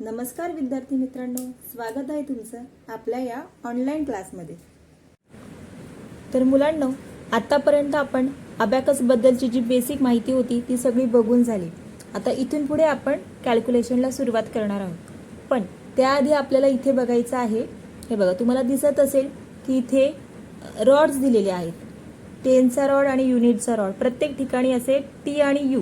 नमस्कार विद्यार्थी मित्रांनो स्वागत आहे तुमचं आपल्या या ऑनलाईन क्लासमध्ये तर मुलांनो आतापर्यंत आपण अबॅकसबद्दलची जी बेसिक माहिती होती ती सगळी बघून झाली. आता इथून पुढे आपण कॅल्क्युलेशनला सुरुवात करणार आहोत. पण त्याआधी आपल्याला इथे बघायचं आहे हे बघा तुम्हाला दिसत असेल की इथे रॉड्स दिलेले आहेत. टेनचा रॉड आणि युनिटचा रॉड प्रत्येक ठिकाणी असे टी आणि यू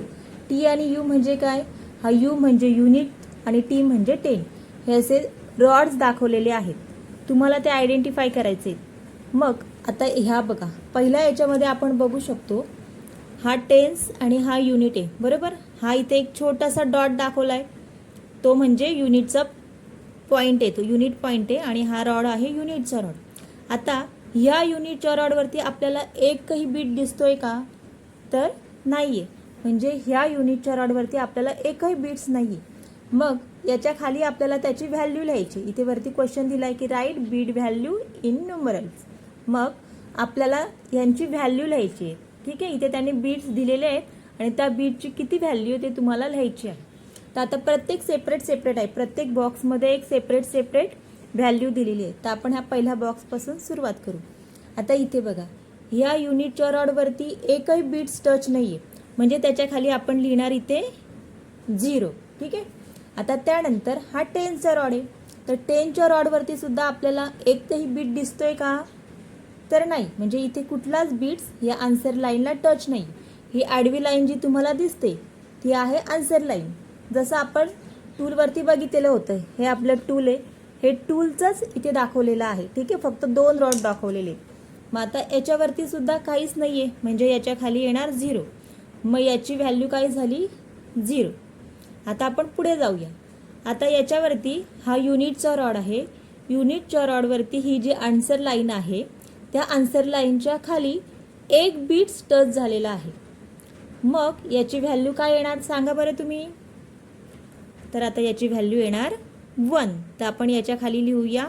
टी आणि यू म्हणजे काय? हा यू म्हणजे युनिट आणि टी म्हणजे टेन हे असे रॉड्स दाखवलेले आहेत. तुम्हाला ते आयडेंटिफाय करायचे मग आता ह्या बघा. पहिल्या याच्यामध्ये आपण बघू शकतो हा टेन्स आणि हा युनिट आहे. बरोबर? हा इथे एक छोटासा डॉट दाखवला म्हणजे आहे तो म्हणजे युनिटचा पॉईंट आहे. तो युनिट पॉईंट आहे आणि हा रॉड आहे युनिटचा रॉड आता ह्या युनिटच्या रॉडवरती आपल्याला एकही बीट दिसतोय का? तर नाही आहे म्हणजे ह्या युनिटच्या रॉडवरती आपल्याला एकही बीट्स नाही आहे मग याच्या खाली आपल्याला त्याची व्हॅल्यू लिहायची. इथे वरती क्वेश्चन दिला आहे की write bead value in numerals मग आपल्याला यांची व्हॅल्यू लिहायची आहे. ठीक आहे? इथे त्यांनी बीट्स दिलेले आहेत आणि त्या बीटची किती व्हॅल्यू ते तुम्हाला लिहायची आहे. तर आता प्रत्येक सेपरेट सेपरेट आहे. प्रत्येक बॉक्समध्ये एक सेपरेट सेपरेट व्हॅल्यू दिलेली आहे. तर आपण ह्या पहिल्या बॉक्सपासून सुरुवात करू. आता इथे बघा. ह्या युनिटच्या रॉडवरती एकही बीट्स टच नाही आहे म्हणजे त्याच्याखाली आपण लिहिणार इथे झिरो ठीक आहे? आता त्यानंतर हा टेनचा रॉड आहे. तर टेनच्या रॉडवरती सुद्धा आपल्याला तेही बीट दिसतोय का? तर नाही. म्हणजे इथे कुठलाच बीट्स या आन्सर लाईनला टच नाही. ही आडवी लाईन जी तुम्हाला दिसते ती आहे आन्सर लाईन जसं आपण टूलवरती बघितलेलं होतं हे आपलं टूल आहे. हे टूलचंच इथे दाखवलेलं आहे. ठीक आहे? फक्त दोन रॉड दाखवलेले मग आता याच्यावरती सुद्धा काहीच नाही आहे म्हणजे याच्या खाली येणार झिरो मग याची व्हॅल्यू काय झाली? झिरो आता आपण पुढे जाऊया. आता याच्यावरती हा युनिटचा रॉड आहे. युनिटच्या रॉडवरती ही जी आन्सर लाईन आहे त्या आन्सर लाईनच्या खाली एक बीट्स टच झालेला आहे. मग याची व्हॅल्यू काय येणार सांगा बरं तुम्ही. तर आता याची व्हॅल्यू येणार वन तर आपण याच्या खाली लिहूया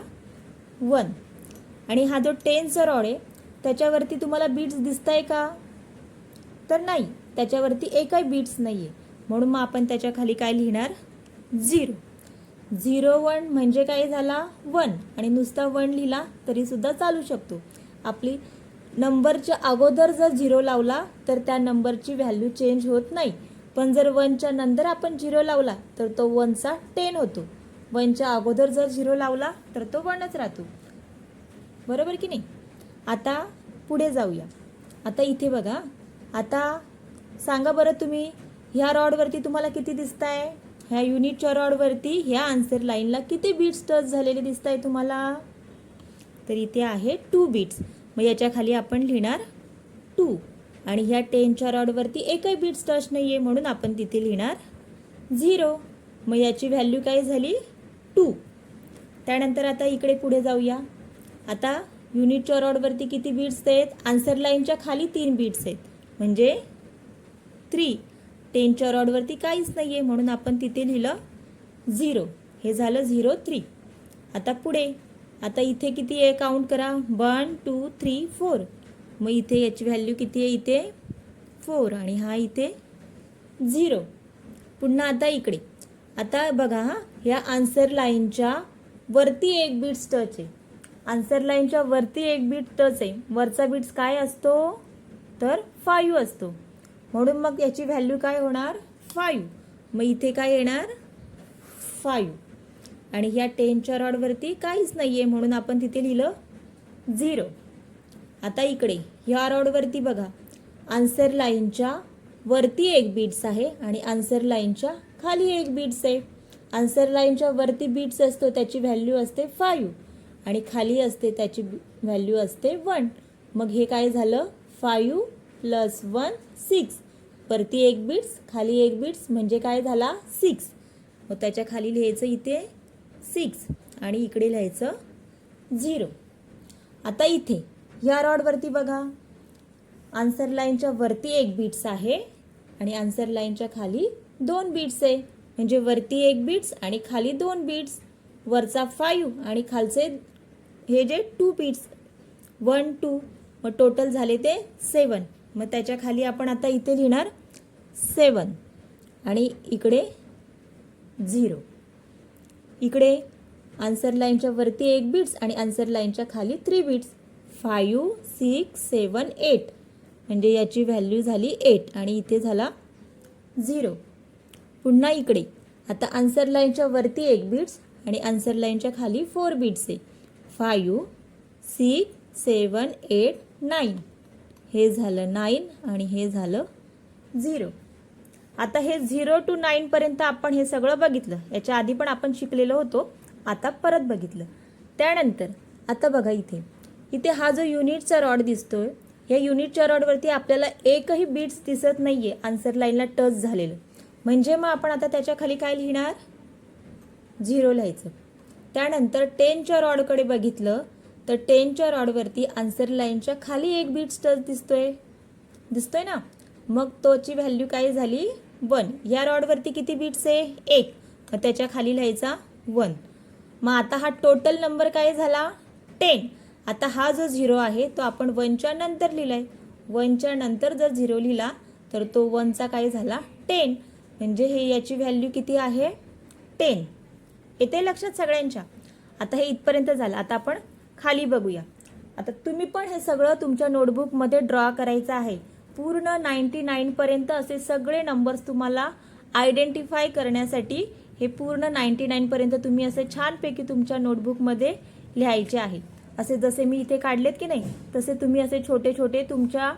वन आणि हा जो टेनचा रॉड आहे त्याच्यावरती तुम्हाला बीट्स दिसत आहे का? तर नाही. त्याच्यावरती एकही बीट्स नाही आहे म्हणून मग आपण त्याच्याखाली काय लिहिणार? झिरो. झिरो वन म्हणजे काय झाला? वन. आणि नुसता वन लिहिला तरीसुद्धा चालू शकतो. आपली नंबरच्या अगोदर जर झिरो लावला तर त्या नंबरची व्हॅल्यू चेंज होत नाही. पण जर वनच्या नंतर आपण झिरो लावला तर तो वनचा टेन होतो. वनच्या अगोदर जर झिरो लावला तर तो वनच राहतो. बरोबर की नाही? आता पुढे जाऊया. आता इथे बघा. आता सांगा बरं तुम्ही ह्या रॉडवरती तुम्हाला किती दिसत आहे ह्या युनिटच्या रॉडवरती ह्या आन्सर लाईनला किती बीट्स टच झालेले दिसत आहे तुम्हाला? तर इथे आहे टू बीट्स मग याच्या खाली आपण लिहिणार टू आणि ह्या टेनच्या रॉडवरती एकही बीट्स टच नाही आहे म्हणून आपण तिथे लिहिणार झिरो मग याची व्हॅल्यू काय झाली? टू त्यानंतर आता इकडे पुढे जाऊया. आता युनिटच्या रॉडवरती किती बीट्स आहेत? आन्सर लाईनच्या खाली तीन बीट्स आहेत. म्हणजे थ्री टेनच्या रॉडवरती काहीच नाही आहे म्हणून आपण तिथे लिहिलं झिरो. हे झालं झिरो थ्री. आता पुढे. आता इथे किती आहे? काउंट करा. वन टू थ्री फोर मग इथे याची व्हॅल्यू किती आहे? इथे फोर आणि हा इथे झिरो. पुन्हा आता इकडे. आता बघा हा ह्या आन्सर लाईनच्या वरती एक बीट्स टच आहे. आन्सर लाईनच्या वरती एक बीट टच आहे. वरचा बीट्स काय असतो? तर फाईव्ह असतो. म्हणून मग याची व्हॅल्यू काय होणार? फाईव्ह मग इथे काय येणार? फाईव्ह आणि ह्या टेनच्या रॉडवरती काहीच नाही आहे म्हणून आपण तिथे लिहिलं झिरो आता इकडे ह्या रॉडवरती बघा. आन्सर लाईनच्या वरती एक बीट्स आहे आणि आन्सर लाईनच्या खाली एक बीट्स आहे. आन्सर लाईनच्या वरती बीट्स असतो त्याची व्हॅल्यू असते फाईव्ह आणि खाली असते त्याची व्हॅल्यू असते वन मग हे काय झालं? फाईव्ह प्लस वन सिक्स परती एक बिट्स खाली एक बिट्स म्हणजे काय झाला? सिक्स मग त्याच्याखाली लिहायचं इथे सिक्स आणि इकडे लिहायचं झिरो आता इथे या रॉडवरती बघा. आन्सर लाईनच्या वरती एक बीट्स आहे आणि आन्सर लाईनच्या खाली दोन बीट्स आहे. म्हणजे वरती एक बीट्स आणि खाली दोन बीट्स वरचा फाईव्ह आणि खालचे हे जे टू बीट्स वन टू मग टोटल झाले ते सेवन मग त्याच्याखाली आपण आता इथे लिहिणार सेवन. आणि इकडे झिरो. इकडे आन्सर लाईनच्या वरती एक बीट्स आणि आन्सर लाईनच्या खाली three beads five six seven eight म्हणजे याची व्हॅल्यू झाली एट आणि इथे झाला झिरो पुन्हा इकडे. आता आन्सर लाईनच्या वरती एक बीट्स आणि आन्सर लाईनच्या खाली फोर बीट्स आहे. Five six seven eight nine हे झालं नाईन आणि हे झालं झिरो. आता हे झिरो टू नाईनपर्यंत आपण हे सगळं बघितलं. याच्या आधी पण आपण शिकलेलो होतो आता परत बघितलं. त्यानंतर आता बघा इथे. इथे हा जो युनिटचा रॉड दिसतोय या युनिटच्या रॉडवरती आपल्याला एकही बीट्स दिसत नाही आहे आन्सर लाईनला टच झालेलं. म्हणजे मग आपण आता त्याच्याखाली काय लिहिणार? झिरो लिहायचं. त्यानंतर टेनच्या रॉडकडे बघितलं तर टेनच्या रॉडवरती आन्सर लाईनच्या खाली एक बीट्स टच दिसतोय. दिसतोय ना? मग तोची व्हॅल्यू काय झाली? वन या रॉडवरती किती बीट्स आहे? एक. मग त्याच्याखाली लिहायचा वन मग आता हा टोटल नंबर काय झाला? टेन आता हा जो झिरो आहे तो आपण वनच्या नंतर लिहिलाय. वनच्या नंतर जर झिरो लिहिला तर तो वनचा काय झाला? टेन म्हणजे हे याची व्हॅल्यू किती आहे? टेन येते लक्षात सगळ्यांच्या? आता हे इथपर्यंत झालं. आता आपण खाली बघूया. आता तुम्ही पण हे सगळं तुमच्या नोटबुकमध्ये ड्रॉ करायचं आहे. पूर्ण नाईन्टी नाईनपर्यंत असे सगळे नंबर्स तुम्हाला आयडेंटिफाय करण्यासाठी हे पूर्ण नाईन्टी नाईनपर्यंत तुम्ही असे छानपैकी तुमच्या नोटबुकमध्ये लिहायचे आहे. असे जसे मी इथे काढलेत की नाही तसे तुम्ही असे छोटे छोटे तुमच्या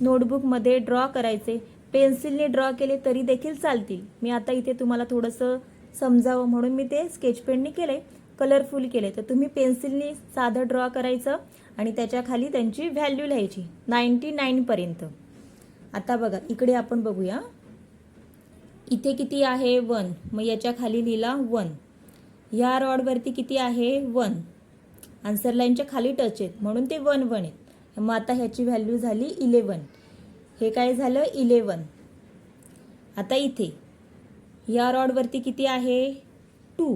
नोटबुकमध्ये ड्रॉ करायचे. पेन्सिलने ड्रॉ केले तरी देखील चालतील. मी आता इथे तुम्हाला थोडंसं समजावं म्हणून मी ते स्केच पेनने आहे कलरफुल केले. तर तुम्ही पेन्सिलने साधं ड्रॉ करायचं आणि त्याच्याखाली त्यांची व्हॅल्यू लिहायची. नाईन्टी नाईनपर्यंत आता बघा इकडे आपण बघूया. इथे किती आहे? वन मग याच्या खाली लिहिला वन ह्या रॉडवरती किती आहे? वन आन्सर लाईनच्या खाली टच आहेत. म्हणून ते वन वन आहेत. मग आता ह्याची व्हॅल्यू झाली इलेवन हे काय झालं? इलेवन आता इथे. या रॉडवरती किती आहे? टू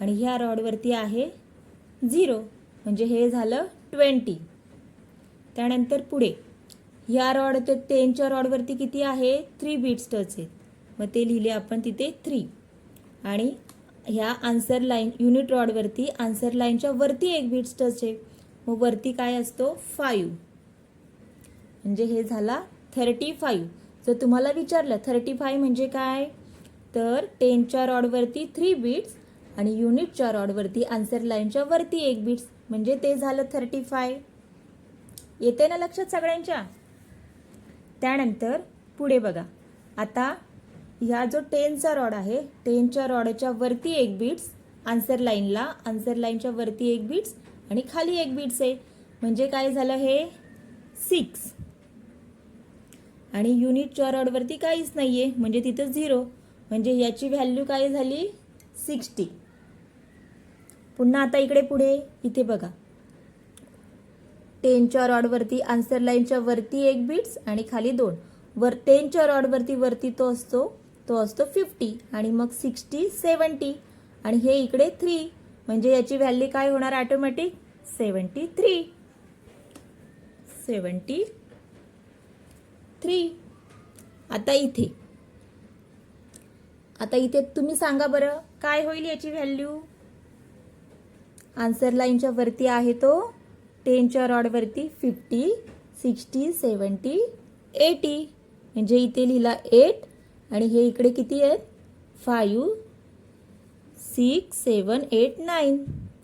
आणि ह्या रॉडवरती आहे झिरो. म्हणजे हे झालं ट्वेंटी. त्यानंतर पुढे. ह्या रॉड ते टेनच्या रॉडवरती किती आहे? थ्री बीट्स टच आहेत. मग ते लिहिले आपण तिथे थ्री आणि ह्या आन्सर लाईन युनिट रॉडवरती आन्सर लाईनच्या वरती एक बीट्स टच आहे. मग वरती काय असतो? फाईव्ह म्हणजे हे झाला थर्टी फाईव्ह जर तुम्हाला विचारलं थर्टी फाईव्ह म्हणजे काय? तर टेनच्या रॉडवरती थ्री बीट्स आणि युनिटच्या रॉडवरती आन्सर लाईनच्या वरती एक बीट्स म्हणजे ते झालं थर्टी फाय येते ना लक्षात सगळ्यांच्या? त्यानंतर पुढे बघा. आता ह्या जो टेनचा रॉड आहे टेनच्या रॉडच्या वरती एक बीट्स आन्सर लाईनला आन्सर लाईनच्या वरती एक बीट्स आणि खाली एक बीट्स आहे. म्हणजे काय झालं हे? सिक्स आणि युनिटच्या रॉडवरती काहीच नाही आहे म्हणजे तिथं झिरो म्हणजे याची व्हॅल्यू काय झाली? सिक्स्टी पुन्हा आता इकडे पुढे इथे बघा. टेनच्या रॉडवरती आन्सर लाईनच्या वरती एक बीट्स आणि खाली दोन. वर टेनच्या रॉडवरती वरती तो असतो तो असतो फिफ्टी आणि मग सिक्स्टी सेवन्टी आणि हे इकडे थ्री म्हणजे याची व्हॅल्यू काय होणार automatic seventy three seventy three आता इथे. आता इथे तुम्ही सांगा बरं काय होईल याची व्हॅल्यू आन्सर लाईनच्या वरती आहे तो. टेनच्या रॉडवरती फिफ्टी सिक्स्टी सेवन्टी एटी म्हणजे इथे लिहिला एट आणि हे इकडे किती आहेत? Five six seven eight nine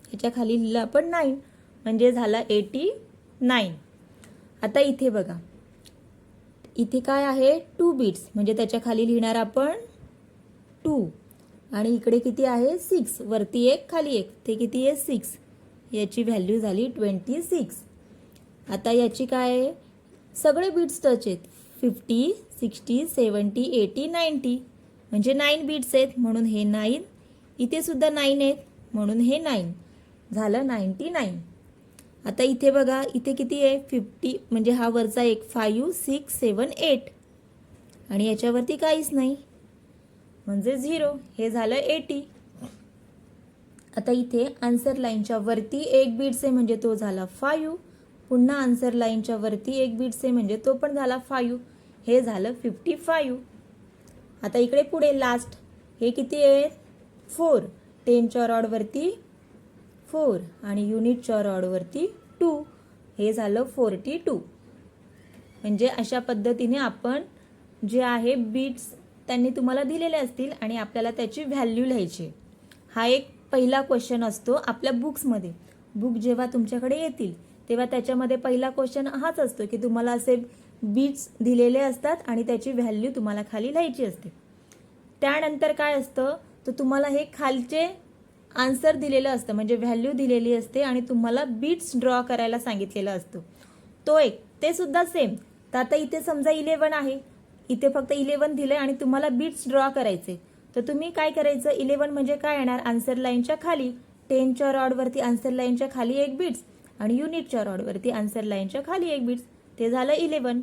ह्याच्या खाली लिहिलं आपण नाईन म्हणजे झाला एटी नाईन आता इथे बघा. इथे काय आहे? टू बीट्स म्हणजे त्याच्याखाली लिहिणार आपण टू आणि इकडे किती आहे? सिक्स वरती एक खाली एक. ते किती आहे? सिक्स याची व्हॅल्यू झाली ट्वेंटी सिक्स आता याची काय आहे? सगळे बीट्स टच आहेत. Fifty sixty seventy eighty ninety म्हणजे नाईन बीट्स आहेत. म्हणून हे नाईन इथेसुद्धा नाईन आहेत. म्हणून हे नाईन झालं नाईन्टी नाईन आता इथे बघा इथे किती आहे? फिफ्टी म्हणजे हा वरचा एक फायू सिक्स सेवन एट आणि याच्यावरती काहीच नाही. म्हणजे झिरो. हे झालं एटी आता इथे आन्सर लाईनच्या वरती एक बीट्स आहे म्हणजे तो झाला फायू पुन्हा आन्सर लाईनच्या वरती एक बीट्स आहे म्हणजे तो पण झाला फायू हे झालं फिफ्टी फायू आता इकडे पुढे लास्ट हे किती आहे? फोर टेनच्या रॉडवरती फोर आणि युनिटच्या रॉडवरती टू हे झालं फोर्टी टू म्हणजे अशा पद्धतीने आपण जे आहे बीट्स त्यांनी तुम्हाला दिलेले असतील आणि आपल्याला त्याची व्हॅल्यू लिहायची आहे. हा एक पहिला क्वेश्चन असतो आपल्या बुक्समध्ये बुक जेव्हा तुमच्याकडे येतील तेव्हा त्याच्यामध्ये पहिला क्वेश्चन हाच असतो की तुम्हाला असे बीट्स दिलेले असतात आणि त्याची व्हॅल्यू तुम्हाला खाली लिहायची असते. त्यानंतर काय असतं तर तुम्हाला हे खालचे आन्सर दिलेलं असतं म्हणजे व्हॅल्यू दिलेली असते आणि तुम्हाला बीट्स ड्रॉ करायला सांगितलेलं असतं. तो एक ते सुद्धा सेम तर आता इथे समजा इलेवन आहे. इथे फक्त इलेवन दिले आणि तुम्हाला बीट्स ड्रॉ करायचे. तर तुम्ही काय करायचं? इलेवन म्हणजे काय येणार? आन्सर लाईनच्या खाली. टेनच्या रॉडवरती आन्सर लाईनच्या खाली एक बीट्स आणि युनिटच्या रॉडवरती आन्सर लाईनच्या खाली एक बीट्स ते झालं इलेवन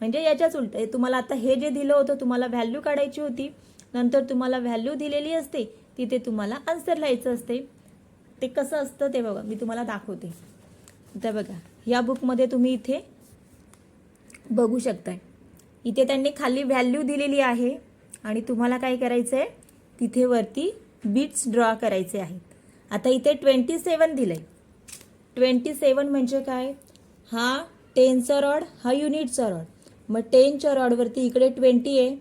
म्हणजे याच्याच उलट. तुम्हाला आता हे जे दिलं होतं तुम्हाला व्हॅल्यू काढायची होती. नंतर तुम्हाला व्हॅल्यू दिलेली असते. तिथे तुम्हाला आन्सर लिहायचं असते. ते कसं असतं ते बघा. मी तुम्हाला दाखवते. तर बघा. या बुकमध्ये तुम्ही इथे बघू शकताय. इथे त्यांनी खाली व्हॅल्यू दिलेली आहे. आणि तुम्हाला काय करायचं आहे तिथे वरती बीट्स ड्रॉ करायचे आहेत. आता इथे ट्वेंटी सेवन दिलं आहे ट्वेंटी सेवन म्हणजे काय? हा टेनचा रॉड हा युनिटचा रॉड मग टेनच्या रॉडवरती इकडे ट्वेंटी आहे.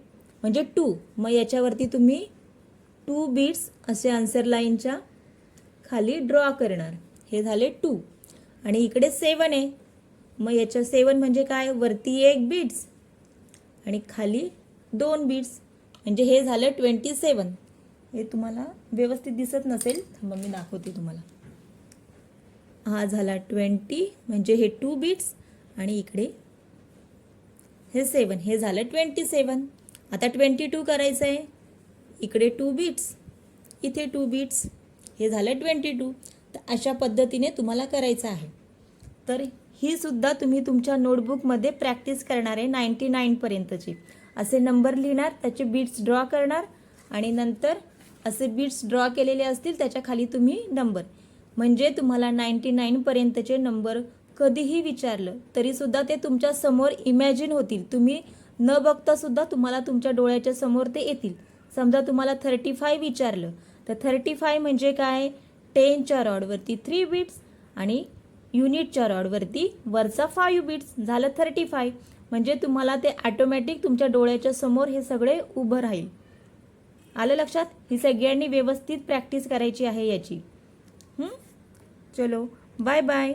म्हणजे टू मग याच्यावरती तुम्ही टू बीट्स असे आन्सर लाईनच्या खाली ड्रॉ करणार. हे झाले टू आणि इकडे सेवन आहे. मग याच्या सेवन म्हणजे काय? वरती एक बीट्स आणि खाली दोन बीट्स म्हणजे हे झालं ट्वेंटी सेवन हे तुम्हाला व्यवस्थित दिसत नसेल थांबा मी दाखवते तुम्हाला. हा झाला ट्वेंटी म्हणजे हे टू बीट्स आणि इकडे हे सेवन हे झालं ट्वेंटी सेवन आता ट्वेंटी टू करायचं आहे इकडे टू बीट्स इथे टू बीट्स हे झालं ट्वेंटी टू तर अशा पद्धतीने तुम्हाला करायचं आहे. तर ही सुद्धा तुम्ही तुमच्या नोटबुकमध्ये प्रॅक्टिस करणार आहे नाईन्टी नाईनपर्यंतची असे नंबर लिहिणार त्याचे बीट्स ड्रॉ करणार आणि नंतर असे बीट्स ड्रॉ केलेले असतील त्याच्याखाली तुम्ही नंबर म्हणजे तुम्हाला नाईन्टी नाईनपर्यंतचे नंबर कधीही विचारलं तरीसुद्धा ते तुमच्यासमोर इमॅजिन होतील. तुम्ही न बघता सुद्धा तुम्हाला तुमच्या डोळ्याच्या समोर ते येतील. समजा तुम्हाला थर्टी फाय विचारलं तर थर्टी फाय म्हणजे काय? टेनच्या रॉडवरती थ्री बीट्स आणि युनिटच्या रॉडवरती वरचा फाईव्ह बीट्स झालं थर्टी फाय म्हणजे तुम्हाला ते ॲटोमॅटिक तुमच्या डोळ्याच्या समोर हे सगळे उभं राहील. आलं लक्षात? ही सगळ्यांनी व्यवस्थित प्रॅक्टिस करायची आहे याची. चलो बाय बाय